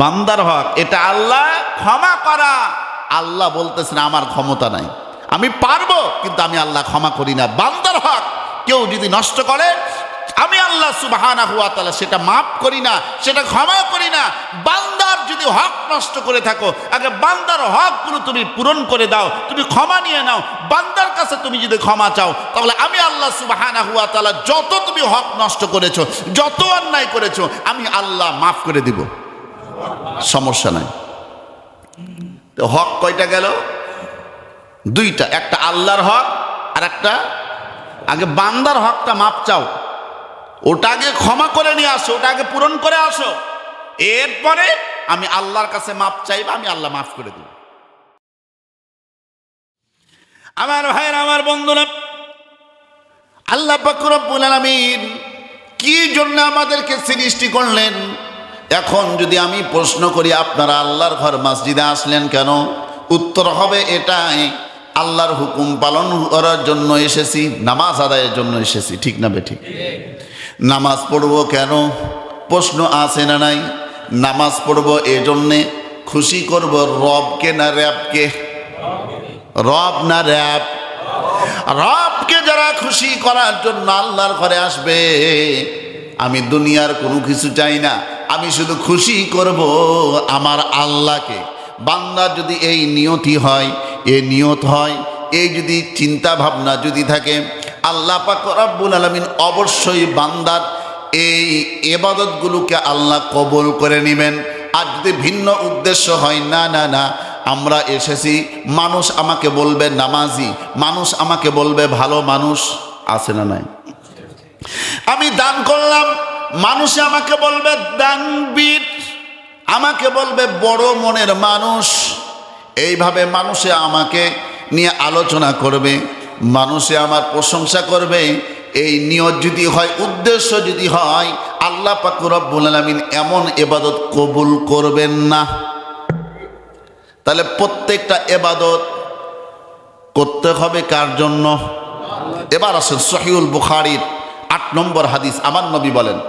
বান্দার হক, এটা আল্লাহ ক্ষমা করা। আল্লাহ বলতেছেন, আমার ক্ষমতা নাই। আমি পারব, কিন্তু আমি আল্লাহ ক্ষমা করি না। বান্দার হক, কেউ যদি নষ্ট করে, আমি আল্লাহ সুবাহানা হুয়া তালা সেটা মাফ করি না, সেটা ক্ষমা করি না। বান্দার যদি হক নষ্ট করে থাকো, আগে বান্দার হকগুলো তুমি পূরণ করে দাও, তুমি ক্ষমা নিয়ে নাও। বান্দার কাছে তুমি যদি ক্ষমা চাও, তাহলে আমি আল্লাহ সুবাহানা হুয়া তালা যত তুমি হক নষ্ট করেছ, যত অন্যায় করেছ, আমি আল্লাহ মাফ করে দিব। সমস্যা নাই। তো হক কয়টা গেল? দুইটা, একটা আল্লাহর হক আর একটা আগে বান্দার হকটা মাপ চাও। ওটা আগে ক্ষমা করে নিয়ে আসো, ওটা আগে পূরণ করে আসো। এরপরে আমি আল্লাহর কাছে মাপ চাইব, আমি আল্লাহ মাফ করে দেব। আমার ভাইয়ের, আমার বন্ধুরা, আল্লাহ পাকুরব্বুল আলমিন কি জন্য আমাদেরকে সৃষ্টি করলেন? এখন যদি আমি প্রশ্ন করি, আপনারা আল্লাহর ঘর মসজিদে আসলেন কেন? উত্তর হবে এটাই, আল্লাহর হুকুম পালন করার জন্য এসেছি, নামাজ আদায়ের জন্য এসেছি। ঠিক না বেঠিক? নামাজ পড়ব কেন? প্রশ্ন আছে না নাই? নামাজ পড়ব এজন্যে খুশি করব রবকে না র্যাবকে? রব না র্যাব। রবকে যারা খুশি করার জন্য আল্লাহর ঘরে আসবে, আমি দুনিয়ার কোনো কিছু চাই না। আমি শুধু খুশি করব আমার আল্লাহকে। বান্দার যদি এই নিয়তি হয়, এ নিয়ত হয় এই যদি চিন্তা ভাবনা যদি থাকে, আল্লাহ পাক রব্বুল আলমিন অবশ্যই বান্দার এই এবাদতগুলোকে আল্লাহ কবুল করে নেবেন। আর যদি ভিন্ন উদ্দেশ্য হয়, না না না, আমরা এসেছি, মানুষ আমাকে বলবে নামাজি, মানুষ আমাকে বলবে ভালো মানুষ, আছে না নাই? আমি দান করলাম মানুষে আমাকে বলবে দানবীর আমাকে বলবে, বড় মনের মানুষ। এইভাবে মানুষে আমাকে নিয়ে আলোচনা করবে, মানুষে আমার প্রশংসা করবে। এই নিয়ত যদি হয়, উদ্দেশ্য যদি হয়, আল্লাহ পাকুরব্বুল আলমিন এমন এবাদত কবুল করবেন না। তাহলে প্রত্যেকটা এবাদত করতে হবে কার জন্য? এবার আসেন সহিউল বুখারির আট নম্বর হাদিস আমার নবী বলেন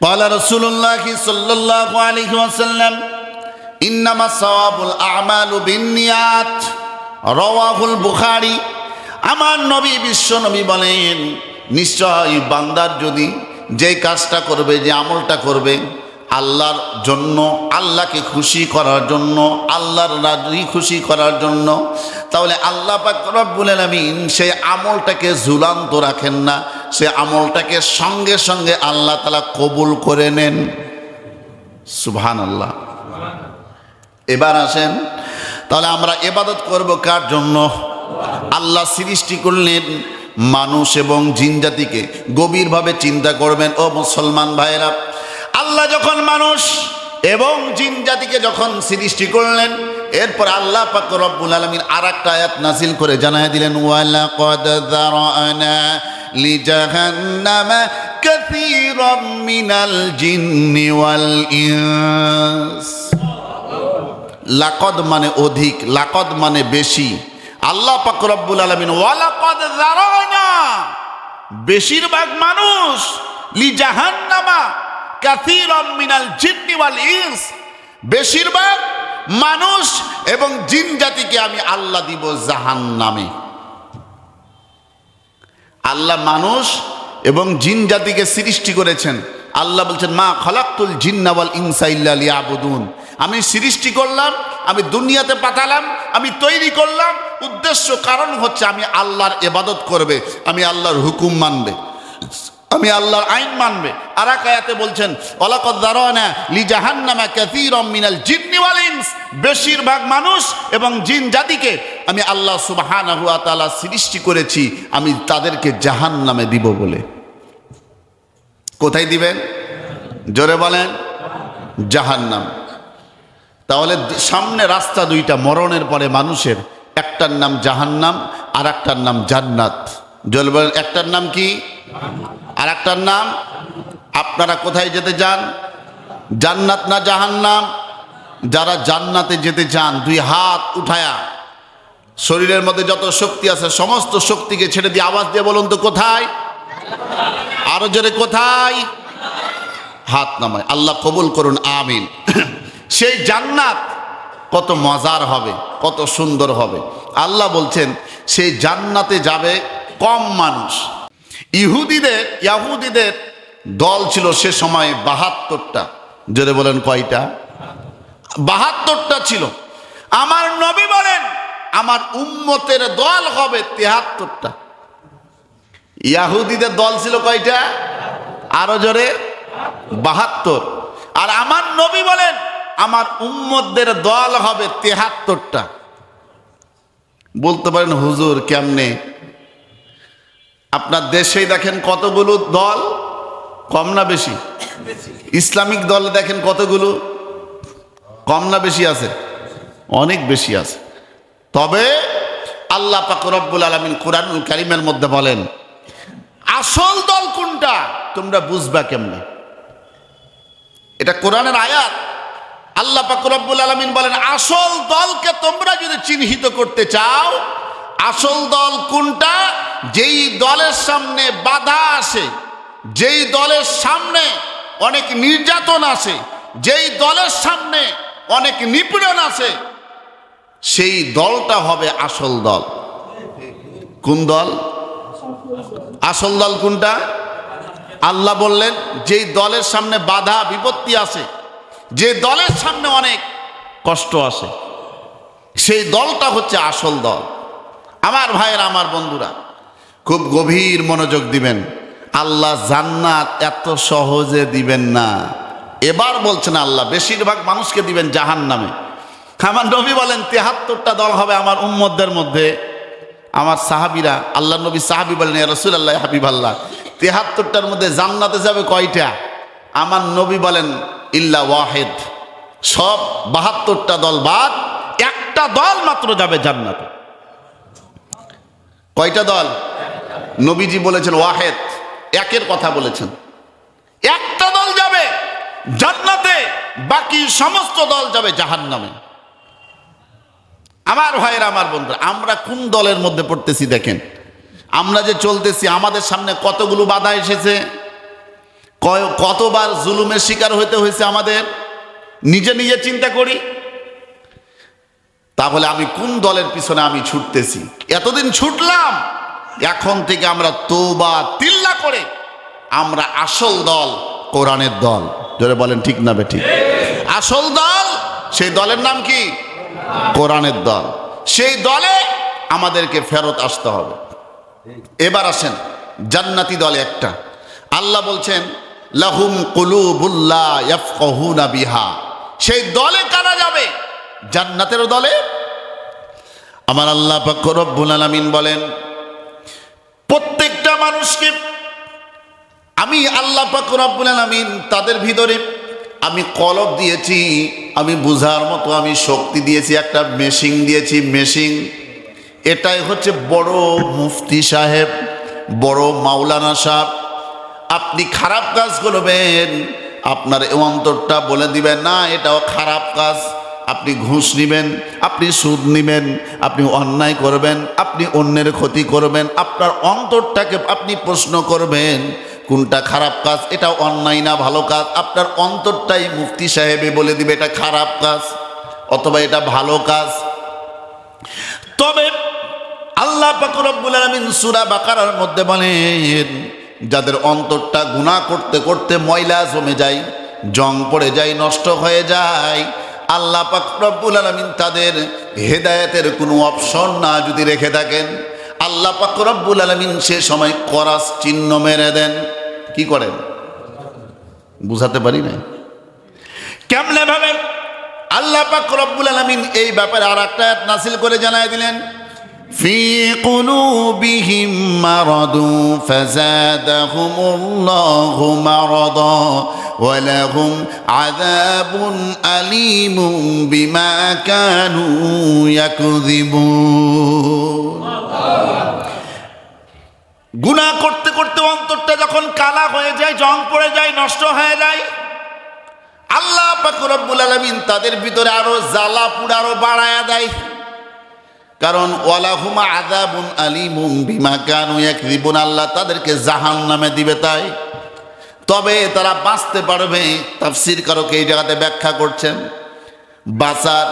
قال رسول الله صلى الله عليه وسلم إنما الصواب الأعمال بالنيات رواه البخاري আমার নবী বিশ্ব নবী বলেন নিশ্চয় বান্দার যদি যে কাজটা করবে যে আমলটা করবে আল্লাহর জন্য, আল্লাহকে খুশি করার জন্য, আল্লাহর রাজি খুশি করার জন্য। তাহলে আল্লাহ পাক রব্বুল আলামিন সেই আমলটাকে ঝুলান্ত রাখেন না, সে আমলটাকে সঙ্গে সঙ্গে আল্লাহ তালা কবুল করে নেন। সুবহান আল্লাহ এবার আসেন, তাহলে আমরা এবাদত করব কার জন্য? আল্লাহ সৃষ্টি করলেন মানুষ এবং জিন জাতিকে। গভীরভাবে চিন্তা করবেন, ও মুসলমান ভাইয়েরা আল্লাহ যখন মানুষ এবং জিন জাতিকে যখন সৃষ্টি করলেন, এরপর আল্লাহ পাক রব্বুল আলামিন আর একটা আয়াত নাজিল করে জানায় দিলেন ওয়ালা কদ কাসীরাম মিনাল জিন্নি ওয়াল ইনস। লাকদ মানে অধিক, লাকদ মানে বেশি। আল্লাহ পাক রব্বুল আলামিন, ওয়ালাকদ বেশিরভাগ মানুষ লি জাহান্নামা কাসীরাম মিনাল জিন্নি ওয়াল বেশিরভাগ মানুষ এবং জিন জাতিকে আমি আল্লাহ দিব জাহান্নামে। আল্লাহ মানুষ এবং জিন জাতিকে সৃষ্টি করেছেন। আল্লাহ বলছেন, মা খলাক্তুল জিন্নাওয়াল ইনসাইল্লা লিয়াবুদুন। আমি সৃষ্টি করলাম, আমি দুনিয়াতে পাঠালাম, আমি তৈরি করলাম। উদ্দেশ্য কারণ হচ্ছে আমি আল্লাহর এবাদত করবে, আমি আল্লাহর হুকুম মানবে। আমি আল্লাহর আইন মানবে। আর এক আয়াতে বলছেন দারানা লি জাহান্নামা কাসীরাম মিনাল জিন্নি বেশিরভাগ মানুষ এবং জিন জাতিকে আমি আল্লাহ সুবহানাহু ওয়া তাআলা সৃষ্টি করেছি, আমি তাদেরকে জাহান্নামে দিব বলে। কোথায় দিবেন? জোরে বলেন, জাহান্নাম। তাহলে সামনে রাস্তা দুইটা, মরণের পরে মানুষের, একটার নাম জাহান্নাম আর একটার নাম জান্নাত। জোরে বলেন, একটার নাম কি? আর একটার নাম, আপনারা কোথায় যেতে চান? জান্নাত না জাহান্নাম? যারা জান্নাতে যেতে চান, দুই হাত উঠায়া। শরীরের মধ্যে যত শক্তি আছে, সমস্ত শক্তিকে ছেড়ে দিয়ে আওয়াজ দিয়ে বলুন তো, কোথায়? আরও জোরে, কোথায়? হাত নামায়। আল্লাহ কবুল করুন, আমিন। সেই জান্নাত কত মজার হবে, কত সুন্দর হবে। আল্লাহ বলছেন, সেই জান্নাতে যাবে কম মানুষ। ইহুদিদের, ইয়াহুদিদের দল ছিল সে সময় বাহাত্তরটা। যদি বলেন কয়টা? বাহাত্তরটা ছিল। আমার নবী বলেন, আমার উম্মতের দল হবে তেহাত্তরটা। ইয়াহুদিদের দল ছিল কয়টা? আরও জোরে, বাহাত্তর। আর আমার নবী বলেন, আমার উম্মতদের দল হবে তেহাত্তরটা। বলতে পারেন, হুজুর, কেমনে? আপনার দেশেই দেখেন কতগুলো দল? কম না বেশি? ইসলামিক দল দেখেন কতগুলো? কম না বেশি আছে? অনেক বেশি আছে। তবে আল্লাহ পাক রব্বুল আলমিন কোরআনুল কারিমের মধ্যে বলেন, আসল দল কোনটা? তোমরা বুঝবা কেমনে? এটা কোরআনের আয়াত। আল্লাহ পাক রব্বুল আলমিন বলেন, আসল দলকে তোমরা যদি চিহ্নিত করতে চাও, আসল দল কোনটা? যেই দলের সামনে বাধা আসে, যেই দলের সামনে অনেক নির্যাতন আসে, যেই দলের সামনে অনেক নিপীড়ন আছে সেই দলটা হবে আসল দল। কোন দল? আসল দল কোনটা? আল্লাহ বললেন, যেই দলের সামনে বাধা, বিপত্তি আছে যে দলের সামনে অনেক কষ্ট আসে, সেই দলটা হচ্ছে আসল দল। আমার ভাইয়ের, আমার বন্ধুরা খুব গভীর মনোযোগ দিবেন। আল্লাহ জান্নাত এত সহজে দিবেন না। এবার বলছেন আল্লাহ, বেশিরভাগ মানুষকে দিবেন জাহান নামে আমার নবী বলেন, তেহাত্তরটা দল হবে আমার উম্মতদের মধ্যে। আমার সাহাবিরা, আল্লাহ নবী সাহাবি বলেন রসুল আল্লাহ হাবিব আল্লাহ তেহাত্তরটার মধ্যে জান্নাতে যাবে কয়টা? আমার নবী বলেন, ইল্লা ওয়াহেদ। সব বাহাত্তরটা দল বাদ, একটা দল মাত্র যাবে জান্নাতে। কয়টা দল? নবীজি বলেছেন, ওয়াহেদ, একের কথা বলেছেন। একটা দল যাবে জান্নাতে, বাকি সমস্ত দল যাবে জাহান্নামে। আমার ভাইয়ের, আমার বন্ধু আমরা কোন দলের মধ্যে পড়তেছি দেখেন। আমরা যে চলতেছি, আমাদের সামনে কতগুলো বাধা এসেছে কতবার জুলুমের শিকার হইতে হয়েছে আমাদের, নিজে নিজে চিন্তা করি। তাহলে আমি কোন দলের পিছনে আমি ছুটতেছি? এতদিন ছুটলাম এখন থেকে আমরা তোবা তিল্লা করে আমরা আসল দল, কোরআনের দল। জোরে বলেন, ঠিক না বে ঠিক আসল দল, সেই দলের নাম কি? কোরআনের দল। সেই দলে আমাদেরকে ফেরত আসতে হবে। এবার আসেন, জান্নাতি দলে একটা। আল্লাহ বলছেন, লাহুম কুলুবুল্লাহ বিহা। সেই দলে কারা যাবে? জান্নাতের দলে? আমার আল্লাহ পাক রব্বুল আলামিন বলেন প্রত্যেকটা মানুষকে আমি আল্লাহ পাক রব্বুল আলামিন তাদের ভিতরে আমি কলব দিয়েছি, আমি বুঝার মতো আমি শক্তি দিয়েছি, একটা মেশিন দিয়েছি, মেশিন। এটাই হচ্ছে বড় মুফতি সাহেব, বড় মাওলানা সাহেব। আপনি খারাপ কাজ করবেন, আপনার অন্তরটা বলে দিবেন, না, এটাও খারাপ কাজ। আপনি ঘুষ নেবেন, আপনি সুদ নেবেন, আপনি অন্যায় করবেন, আপনি অন্যের ক্ষতি করবেন, আপনার অন্তরটাকে আপনি প্রশ্ন করবেন, কোনটা খারাপ কাজ, এটা অন্যায় না ভালো কাজ, আপনার অন্তরটাই মুফতি সাহেবে বলে দিবে, এটা খারাপ কাজ অথবা এটা ভালো কাজ। তবে আল্লাহ পাকুর রব্বুল আলমিন সুরা বাকারার মধ্যে বলেন, যাদের অন্তরটা গুণা করতে করতে ময়লা জমে যায়, জং পড়ে যায়, নষ্ট হয়ে যায় আল্লাহ পাক রব্বুল আলমিন তাদের হেদায়েতের কোনো অপশন না যদি রেখে থাকেন আল্লাহ পাক রব্বুল আলমিন সে সময় করাস চিহ্ন মেরে দেন কি করেন বুঝাতে পারি না কেমনে ভাবেন আল্লাহ পাক রব্বুল আলামিন এই ব্যাপারে আর একটা আয়াত নাসিল করে জানায় দিলেন في قلوبهم مرض فزادهم الله مرضا ولهم عذاب أليم بما كانوا يكذبون গুণা করতে করতে অন্তরটা যখন কালা হয়ে যায় জং পড়ে যায় নষ্ট হয়ে যায় আল্লাহ পাকুরব্বুল আলমিন তাদের ভিতরে আরো জ্বালা পুড় আরো বাড়ায়া দেয় কারণ ওয়ালাহুমা আদাবুন আলিমুম বিমা কানু ইয়াকযিবুন আল্লাহ তাদেরকে জাহান নামে দিবে তাই তবে তারা বাঁচতে পারবে, তাফসির কারকে এই জায়গাতে ব্যাখ্যা করছেন। বাঁচার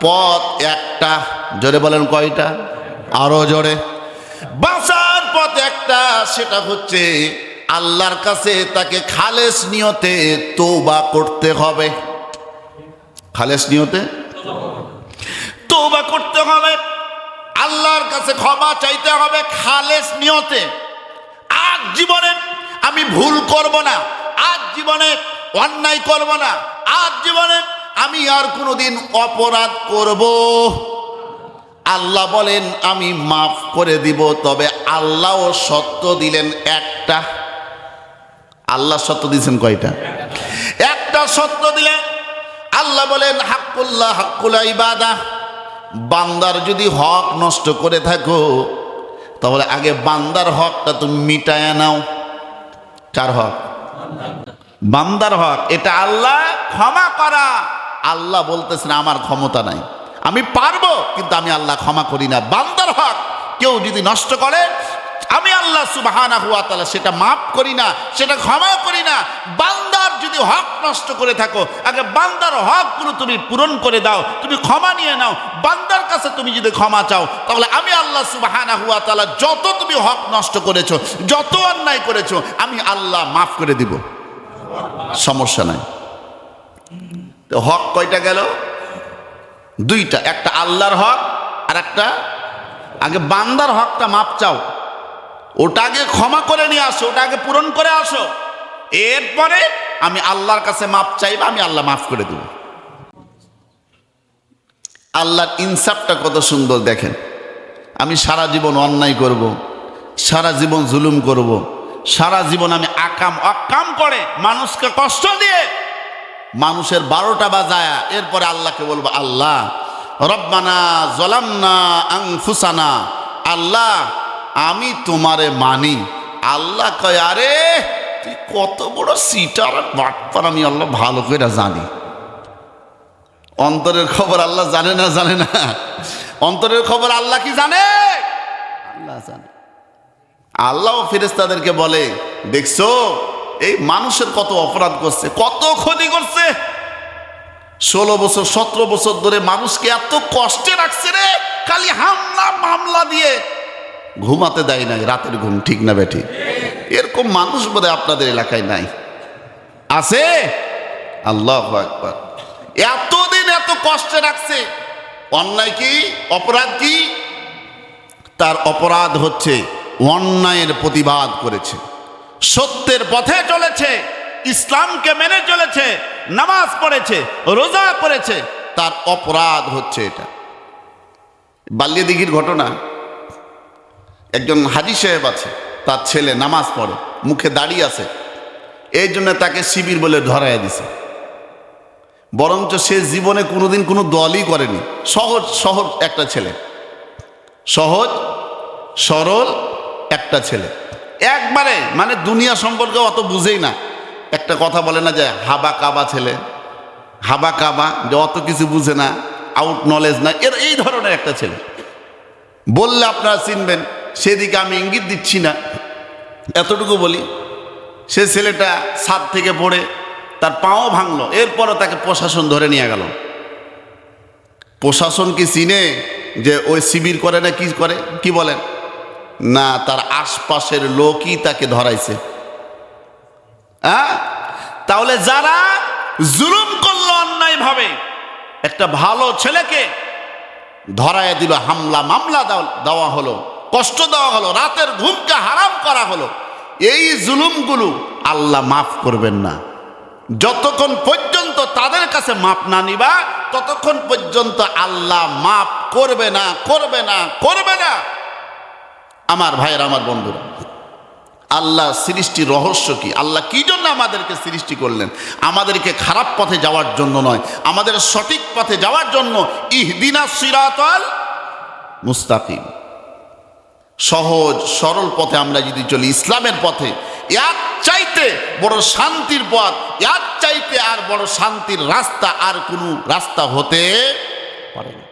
পথ একটা, জোরে বলেন কয়টা? আরও জোরে। বাঁচার পথ একটা, সেটা হচ্ছে আল্লাহর কাছে তাকে খালেস নিয়তে তৌবা করতে হবে। খালেস নিয়তে? তৌবা করতে হবে। আল্লাহর কাছে ক্ষমা চাইতে হবে খালেস নিয়তে। আজ জীবনে আমি ভুল করব না। আজ জীবনে অন্যায় করব না। আজ জীবনে আমি আর কোনোদিন অপরাধ করব। আল্লাহ বলেন, আমি মাফ করে দিব, তবে আল্লাহও সত্য দিলেন একটা। আল্লাহ সত্য দিয়েছেন কয়টা? একটা সত্য দিলেন। আল্লাহ বলেন, হাক্কুল্লাহ হাক্কুল ইবাদা। বান্দার যদি হক নষ্ট করে থাকো, তাহলে আগে বান্দার হকটা তুমি মিটায় নাও। কার হক। বান্দার হক, এটা আল্লাহ ক্ষমা করা। আল্লাহ বলতেছেন, আমার ক্ষমতা নাই। আমি পারব, কিন্তু আমি আল্লাহ ক্ষমা করি না। বান্দার হক, কেউ যদি নষ্ট করে আমি আল্লাহ সুবাহানা হুয়া তালা সেটা মাফ করি না, সেটা ক্ষমা করি না। বান্দার যদি হক নষ্ট করে থাকো, আগে বান্দার হকগুলো তুমি পূরণ করে দাও, তুমি ক্ষমা নিয়ে নাও। বান্দার কাছে তুমি যদি ক্ষমা চাও, তাহলে আমি আল্লাহ সুবাহানা হুয়া তালা যত তুমি হক নষ্ট করেছ, যত অন্যায় করেছ, আমি আল্লাহ মাফ করে দিব। সমস্যা নাই। তো হক কয়টা গেল? দুইটা, একটা আল্লাহর হক আর একটা আগে বান্দার হকটা মাপ চাও। ওটা আগে ক্ষমা করে নিয়ে আসো, ওটাকে পূরণ করে আসো এরপরে আমি আল্লাহর কাছে মাপ চাইবা, আমি আল্লাহ মাফ করে দেব আল্লাহর ইনসাফটা কত সুন্দর দেখেন আমি সারা জীবন অন্যায় করব। সারা জীবন জুলুম করব। সারা জীবন আমি আকাম অকাম করে মানুষকে কষ্ট দিয়ে মানুষের বারোটা বাজায়, এরপরে আল্লাহকে বলব, আল্লাহ, রব্বানা জলামনা আংফুসানা আল্লাহ আমি তোমারে মানি। আল্লাহ কয়, আরে, তুই কত বড় সিটার বাটপার আমি আল্লাহ ভালো করে জানি। অন্তরের খবর আল্লাহ জানে না জানে না? অন্তরের খবর আল্লাহ কি জানে? আল্লাহ জানে। আল্লাহ ফেরেস্তাদেরকে বলে, দেখছ, এই মানুষের কত অপরাধ করছে, কত ক্ষতি করছে। ষোলো বছর, সতেরো বছর ধরে মানুষকে এত কষ্টে রাখছে রে, খালি হামলা, মামলা দিয়ে ঘুমাতে দেয় নাই, রাতের ঘুম ঠিক না বেঠি এরকম মানুষ বোধ আপনাদের এলাকায় নাই। আছে? আল্লাহ একবার এতদিন এত কষ্টে রাখছে। অন্যায় কি? অপরাধ কি? তার অপরাধ হচ্ছে অন্যায়ের প্রতিবাদ করেছে। সত্যের পথে চলেছে। ইসলামকে মেনে চলেছে। নামাজ পড়েছে। রোজা করেছে। তার অপরাধ হচ্ছে এটা। বাল্যদিঘির ঘটনা। একজন হাজি সাহেব আছে, তার ছেলে নামাজ পড়ে, মুখে দাঁড়িয়ে আছে। এই জন্য তাকে শিবির বলে ধরাইয়া দিছে। বরঞ্চ সে জীবনে কোনোদিন কোনো দলই করেনি। সহজ সহজ একটা ছেলে। সহজ, সরল একটা ছেলে। একবারে মানে দুনিয়া সম্পর্কে অত বুঝেই না। একটা কথা বলে না যে, হাবা কাবা ছেলে। হাবা কাবা, যে অত কিছু বুঝে না আউট নলেজ না, এর এই ধরনের একটা ছেলে। বললে আপনারা চিনবেন সেদিকে আমি ইঙ্গিত দিচ্ছি না। এতটুকু বলি, সে ছেলেটা ছাদ থেকে পড়ে, তার পাও ভাঙলো, এরপরও তাকে প্রশাসন ধরে নিয়ে গেল। প্রশাসন কি চিনে যে ওই শিবির করে না কি করে? কি বলেন? না, তার আশপাশের লোকই তাকে ধরাইছে। হ্যাঁ? তাহলে যারা জুলুম করল অন্যায় ভাবে একটা ভালো ছেলেকে ধরায় দিল হামলা মামলা দাও- দেওয়া হলো। কষ্ট দেওয়া হলো, রাতের ঘুমকে হারাম করা হলো। এই জুলুমগুলো আল্লাহ মাফ করবেন না। যতক্ষণ পর্যন্ত তাদের কাছে মাপ না নিবা, ততক্ষণ পর্যন্ত আল্লাহ মাফ করবে না করবে না করবে না। আমার ভাইয়ের, আমার বন্ধুরা, আল্লাহ সৃষ্টির রহস্য কি? আল্লাহ কি জন্য আমাদেরকে সৃষ্টি করলেন? আমাদেরকে খারাপ পথে যাওয়ার জন্য নয়, আমাদের সঠিক পথে যাওয়ার জন্য ইহদিনা সিরাতাল মুস্তাকিম। সহজ, সরল পথে আমরা যদি চলি, ইসলামের পথে, এক চাইতে বড় শান্তির পথ, এক চাইতে আর বড় শান্তির রাস্তা আর কোনো রাস্তা হতে পারে না।